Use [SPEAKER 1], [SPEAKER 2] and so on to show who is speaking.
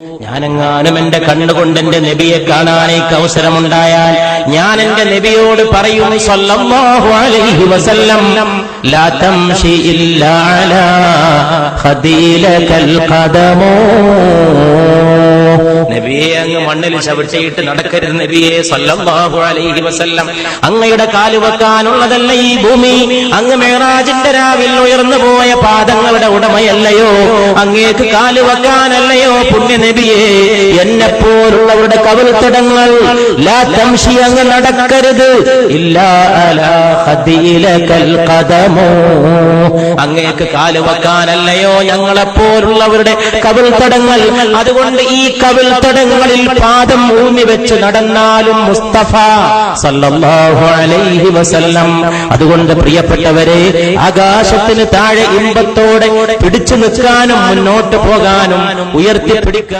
[SPEAKER 1] ഞാനെങ്ങാനും എന്റെ കണ്ണുകൊണ്ട് എന്റെ നബിയെ കാണാനേക്ക് അവസരമുണ്ടായാൽ ഞാൻ എന്റെ നബിയോട് പറയുന്നു സല്ലല്ലാഹു അലൈഹി വസല്ലം ലാ തംശി ഇല്ലാ അലാ ഖദീലകൽ ഖദമോ. മണ്ണിൽ ചവിട്ടിയിട്ട് നടക്കരുത് നബിയെ സല്ലല്ലാഹു അലൈഹി വസല്ലം. അങ്ങയുടെ കാൽ വെക്കാനുള്ളതല്ല ഈ ഭൂമി. അങ്ങ് മേറാജിന്റെ രാവിൽ ഉയർന്നു പോയ പാദങ്ങളുടെ ഉടമയല്ലയോ? അങ്ങേക്ക് കാൽ വെക്കാനല്ലയോ പുണ്യ നബിയെ എന്നെ പോലുള്ളവരുടെ കവിൾത്തടങ്ങൾ ലാ അങ്ങ് നടക്കരുത്. ഇല്ലാ അങ്ങേക്ക് കാൽ വെക്കാനല്ലയോ ഞങ്ങളെപ്പോലുള്ളവരുടെ കവിൾത്തടങ്ങൾ? അതുകൊണ്ട് ഈ കവിൾത്തടങ്ങളിൽ പാദം ഊന്നി വെച്ച് നടന്നാലും മുസ്തഫ സല്ലല്ലാഹു അലൈഹി വസല്ലം. അതുകൊണ്ട് പ്രിയപ്പെട്ടവരെ ആകാശത്തിന് താഴെ ഇമ്പത്തോടെ പിടിച്ചു നിൽക്കാനും മുന്നോട്ട് പോകാനും ഉയർത്തി ഉയർത്തിപ്പിടിക്കാനും